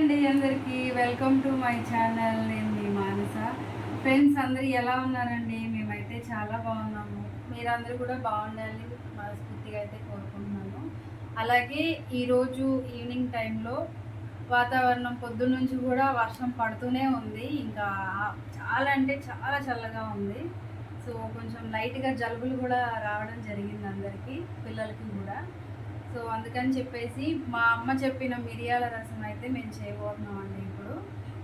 అండి అందరికీ. Welcome to my channel నేను మీ మానస. ఫ్రెండ్స్ అందరూ ఎలా ఉన్నారండి? మేమైతే చాలా బాగున్నాము. మీరందరూ కూడా బాగుండాలి మనస్ఫూర్తిగా అయితే కోరుకుంటున్నాను. అలాగే ఈరోజు ఈవినింగ్ టైంలో వాతావరణం పొద్దున్న నుంచి కూడా వర్షం పడుతూనే ఉంది. ఇంకా చాలా అంటే చాలా చల్లగా ఉంది. సో కొంచెం లైట్గా జలుబులు కూడా రావడం జరిగింది అందరికీ పిల్లలకి కూడా. సో అందుకని చెప్పేసి మా అమ్మ చెప్పిన మిరియాల రసం అయితే మేము చేయబోతున్నాం అండి ఇప్పుడు.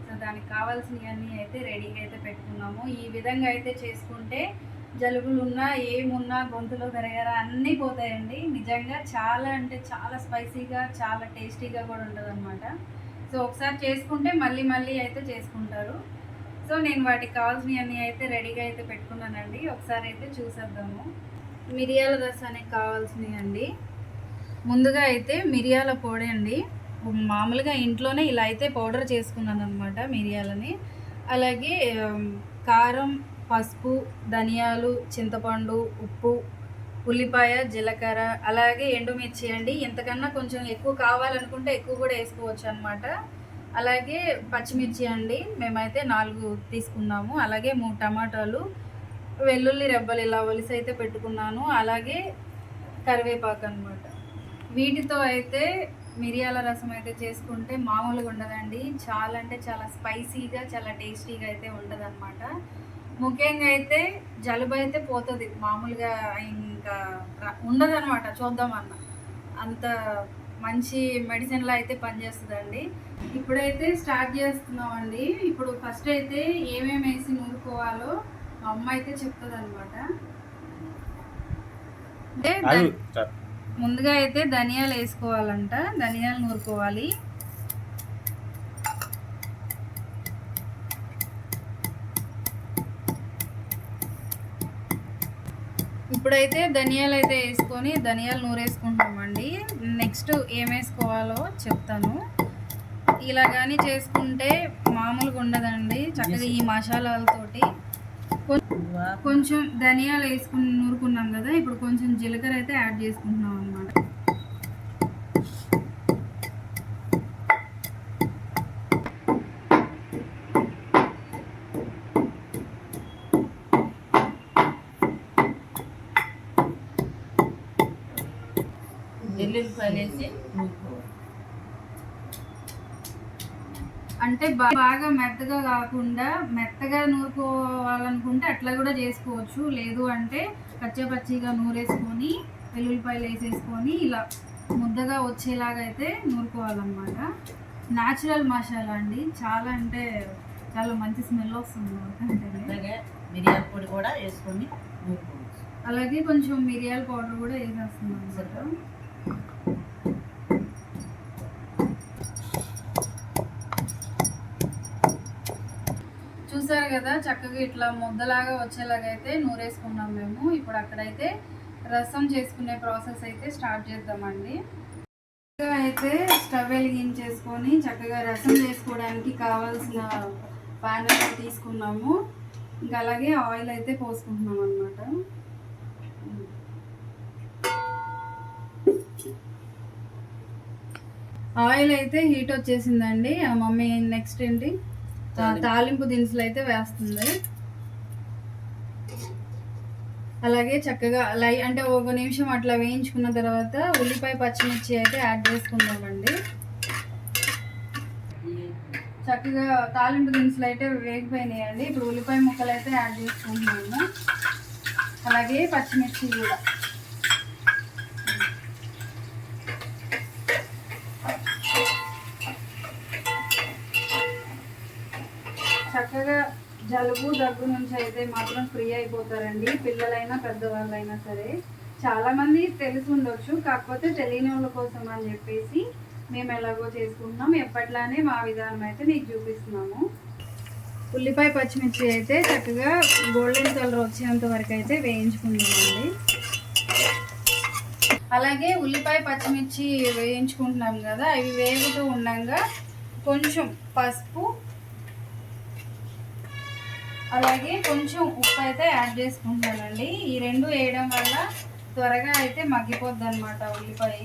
సో దానికి కావాల్సినవన్నీ అయితే రెడీగా అయితే పెట్టుకున్నాము. ఈ విధంగా అయితే చేసుకుంటే జలుబులు ఉన్నా ఏమున్నా గొంతులో గరగర అన్నీ పోతాయండి. నిజంగా చాలా అంటే చాలా స్పైసీగా చాలా టేస్టీగా కూడా ఉంటుంది అనమాట సో ఒకసారి చేసుకుంటే మళ్ళీ మళ్ళీ అయితే చేసుకుంటారు. సో నేను వాటికి కావాల్సినవన్నీ అయితే రెడీగా అయితే పెట్టుకున్నానండి. ఒకసారి అయితే చూసేద్దాము. మిరియాల రసానికి కావాల్సినవి అండి. ముందుగా అయితే మిరియాల పొడి అండి. మామూలుగా ఇంట్లోనే ఇలా అయితే పౌడర్ చేసుకున్నాను అనమాట మిరియాలని. అలాగే కారం పసుపు ధనియాలు చింతపండు ఉప్పు ఉల్లిపాయ జీలకర్ర అలాగే ఎండుమిర్చి అండి. ఎంతకన్నా కొంచెం ఎక్కువ కావాలనుకుంటే ఎక్కువ కూడా వేసుకోవచ్చు అనమాట అలాగే పచ్చిమిర్చి అండి. మేమైతే నాలుగు తీసుకున్నాము. అలాగే మూడు టమాటాలు వెల్లుల్లి రెబ్బలు ఇలా ఒలిసి అయితే పెట్టుకున్నాను. అలాగే కరివేపాకు అనమాట వీటితో అయితే మిరియాల రసం అయితే చేసుకుంటే మామూలుగా ఉండదండి. చాలా అంటే చాలా స్పైసీగా చాలా టేస్టీగా అయితే ఉంటుంది అనమాట ముఖ్యంగా అయితే జలుబు అయితే పోతుంది. మామూలుగా ఇంకా ఉండదు అనమాట చూద్దామన్న. అంత మంచి మెడిసిన్లో అయితే పనిచేస్తుందండి. ఇప్పుడైతే స్టార్ట్ చేస్తున్నామండి. ఇప్పుడు ఫస్ట్ అయితే ఏమేమి వేసి నూరుకోవాలో మా అమ్మ అయితే చెప్తుంది అనమాట అంటే ముందుగా అయితే ధనియాలు వేసుకోవాలంట. ధనియాలు నూరుకోవాలి. ఇప్పుడైతే ధనియాలు అయితే వేసుకొని ధనియాలు నూరేసుకుంటామండి. నెక్స్ట్ ఏం వేసుకోవాలో చెప్తాను. ఇలా కానీ చేసుకుంటే మామూలుగా ఉండదండి. చక్కగా ఈ మసాలాలతోటి కొంచెం ధనియాలు వేసుకుని నూరుకున్నాం కదా ఇప్పుడు కొంచెం జీలకర్ర అయితే యాడ్ చేసుకుంటున్నాం అన్నమాట. వెల్లుల్లిపాయలు వేసి నూరుకోవాలి అంటే బాగా మెత్తగా కాకుండా మెత్తగా నూరుకోవాలనుకుంటే అట్లా కూడా చేసుకోవచ్చు. లేదు అంటే పచ్చిగా నూరేసుకొని వెల్లుల్లిపాయలు వేసేసుకొని ఇలా ముద్దగా వచ్చేలాగా అయితే నూరుకోవాలన్నమాట. న్యాచురల్ మసాలా అండి. చాలా అంటే చాలా మంచి స్మెల్ వస్తుంది అంటే. అలాగే మిరియాల పొడి కూడా వేసుకొని నూరుకోవచ్చు. అలాగే కొంచెం మిరియాల పౌడర్ కూడా వేసేస్తున్నాం చూసారు కదా చక్కగా ఇట్లా ముద్దలాగా వచ్చేలాగా అయితే నూరేసుకున్నాం మేము. ఇప్పుడు అక్కడైతే రసం చేసుకునే ప్రాసెస్ అయితే స్టార్ట్ చేద్దామండి. చక్కగా అయితే స్టవ్ వెలిగించేసుకొని చక్కగా రసం చేసుకోవడానికి కావాల్సిన ప్యాన్ అయితే తీసుకున్నాము. ఇంకా అలాగే ఆయిల్ అయితే పోసుకుంటున్నాం అనమాట ఆయిల్ అయితే హీట్ వచ్చేసిందండి. ఆ మమ్మీ నెక్స్ట్ ఏంటి? తాలింపు దినుసులు అయితే వేస్తుంది. అలాగే చక్కగా లై అంటే ఒక నిమిషం అట్లా వేయించుకున్న తర్వాత ఉల్లిపాయ పచ్చిమిర్చి అయితే యాడ్ చేసుకుందామండి. చక్కగా తాలింపు దినుసులు అయితే వేగిపోయినాయండి. ఇప్పుడు ఉల్లిపాయ ముక్కలు అయితే యాడ్ చేసుకుంటున్నాము. అలాగే పచ్చిమిర్చి కూడా. చక్కగా జలుబు దగ్గు నుంచి అయితే మాత్రం ఫ్రీ అయిపోతారండి. పిల్లలైనా పెద్దవాళ్ళైనా సరే. చాలామంది తెలిసి ఉండొచ్చు. కాకపోతే తెలియని వాళ్ళ కోసం అని చెప్పేసి మేము ఎలాగో చేసుకుంటున్నాం. ఎప్పట్లానే మా విధానం అయితే మీకు చూపిస్తున్నాము. ఉల్లిపాయ పచ్చిమిర్చి అయితే చక్కగా గోల్డెన్ కలర్ వచ్చేంత వరకు అయితే వేయించుకుంటున్నామండి. అలాగే ఉల్లిపాయ పచ్చిమిర్చి వేయించుకుంటున్నాం కదా అవి వేగుతూ ఉండగా కొంచెం పసుపు అలాగే కొంచెం ఉప్పు అయితే యాడ్ చేసుకుంటానండి. ఈ రెండు వేయడం వల్ల త్వరగా అయితే మగ్గిపోద్ది అనమాట ఉల్లిపాయ.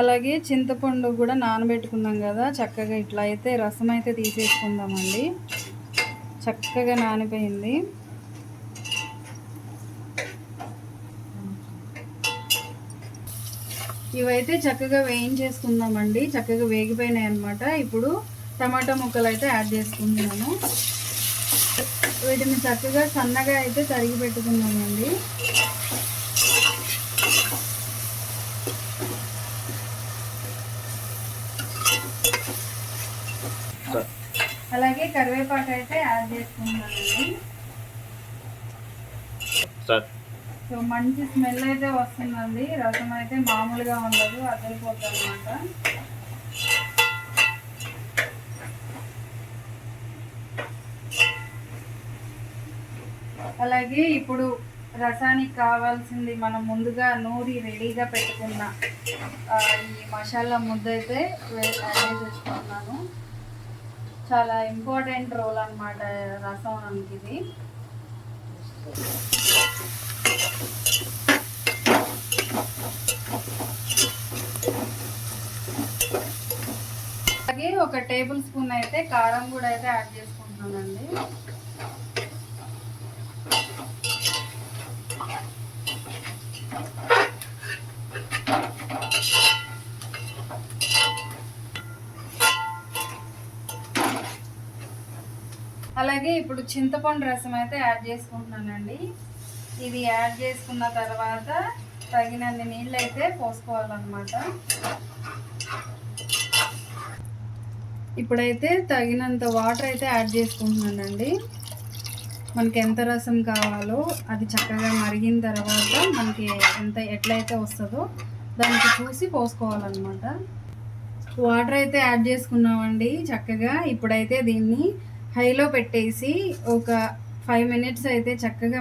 అలాగే చింతపండు కూడా నానబెట్టుకున్నాం కదా చక్కగా ఇట్లా అయితే రసం అయితే తీసేసుకుందామండి. చక్కగా నానిపోయింది. ఇవైతే చక్కగా వేయించేసుకుందామండి. చక్కగా వేగిపోయినాయి అనమాట ఇప్పుడు టమాటా ముక్కలు అయితే యాడ్ చేసుకుంటున్నాను. వీటిని చక్కగా సన్నగా అయితే తరిగి పెట్టుకున్నామండి అలాగే కరివేపాకు అయితే యాడ్ చేసుకుందామండి. సో మంచి స్మెల్ అయితే వస్తుందండి. రసం అయితే మామూలుగా ఉండదు అదిరిపోతుంది అనమాట అలాగే ఇప్పుడు రసానికి కావాల్సింది మనం ముందుగా నూరి రెడీగా పెట్టుకున్న ఈ మసాలా ముద్ద అయితే యాడ్ చేసుకున్నాను చాలా ఇంపార్టెంట్ రోల్ అన్నమాట రసం ఇది అలాగే ఒక టేబుల్ స్పూన్ అయితే కారం కూడా అయితే యాడ్ చేసుకుంటున్నానండి. అలాగే ఇప్పుడు చింతపండు రసం అయితే యాడ్ చేసుకుంటున్నానండి. ఇది యాడ్ చేసుకున్న తర్వాత తగినన్ని నీళ్ళు అయితే పోసుకోవాలన్నమాట. ఇప్పుడైతే తగినంత వాటర్ అయితే యాడ్ చేసుకుంటున్నానండి. మనకి ఎంత రసం కావాలో అది చక్కగా మరిగిన తర్వాత మనకి ఎంత ఎట్లయితే వస్తుందో దానికి చూసి పోసుకోవాలన్నమాట. వాటర్ అయితే యాడ్ చేసుకున్నామండి చక్కగా. ఇప్పుడైతే దీన్ని హైలో పెట్టేసి ఒక ఫైవ్ మినిట్స్ అయితే చక్కగా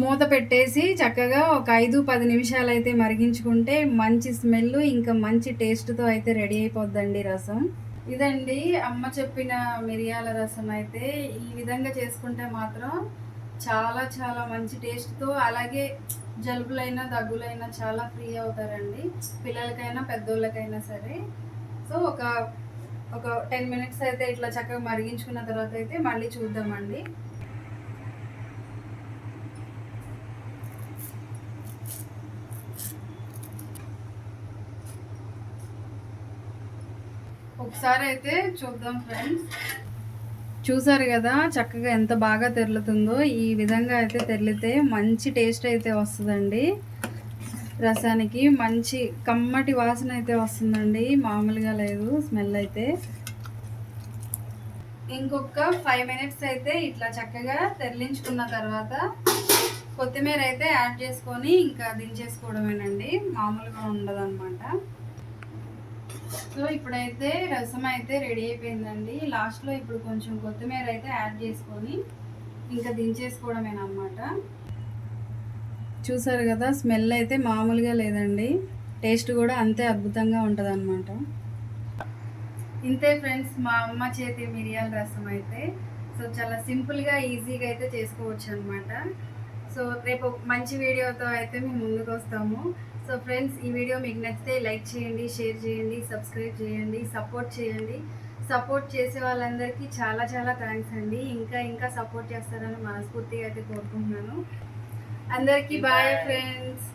మూత పెట్టేసి చక్కగా ఒక ఐదు పది నిమిషాలు అయితే మరిగించుకుంటే మంచి స్మెల్ ఇంకా మంచి టేస్ట్తో అయితే రెడీ అయిపోద్దండి రసం. ఇదండి అమ్మ చెప్పిన మిరియాల రసం అయితే ఈ విధంగా చేసుకుంటే మాత్రం చాలా చాలా మంచి టేస్ట్తో అలాగే జలుబులైనా దగ్గులైనా చాలా ఫ్రీ అవుతారండి. పిల్లలకైనా పెద్దోళ్ళకైనా సరే. సో ఒక ఒక టెన్ మినిట్స్ అయితే ఇట్లా చక్కగా మరిగించుకున్న తర్వాత అయితే మళ్ళీ చూద్దామండి. ఒకసారి అయితే చూద్దాం ఫ్రెండ్స్. చూసారు కదా చక్కగా ఎంత బాగా తెరులుతుందో? ఈ విధంగా అయితే తెరిలితే మంచి టేస్ట్ అయితే వస్తుందండి. రసానికి మంచి కమ్మటి వాసన అయితే వస్తుందండి. మామూలుగా లేదు స్మెల్ అయితే. ఇంకొక ఫైవ్ మినిట్స్ అయితే ఇట్లా చక్కగా తెరలించుకున్న తర్వాత కొత్తిమీర అయితే యాడ్ చేసుకొని ఇంకా దించేసుకోవడమేనండి. మామూలుగా ఉండదన్నమాట. సో ఇప్పుడైతే రసం అయితే రెడీ అయిపోయిందండి. లాస్ట్లో ఇప్పుడు కొంచెం కొత్తిమీర అయితే యాడ్ చేసుకొని ఇంకా దించేసుకోవడమేనమాట. చూసారు కదా స్మెల్ అయితే మామూలుగా లేదండి. టేస్ట్ కూడా అంతే అద్భుతంగా ఉంటుంది ఇంతే ఫ్రెండ్స్ మా అమ్మ చేతి మిరియాల రసం అయితే. సో చాలా సింపుల్గా ఈజీగా అయితే చేసుకోవచ్చు అనమాట సో రేపు మంచి వీడియోతో అయితే మేము ముందుకు వస్తాము సో ఫ్రెండ్స్ ఈ వీడియో మీకు నచ్చితే లైక్ చేయండి షేర్ చేయండి సబ్స్క్రైబ్ చేయండి సపోర్ట్ చేయండి. సపోర్ట్ చేసే వాళ్ళందరికీ చాలా చాలా థ్యాంక్స్ అండి. ఇంకా ఇంకా సపోర్ట్ చేస్తారని మనస్ఫూర్తిగా అయితే కోరుకుంటున్నాను. అందరికీ బాయ్. ఫ్రెండ్స్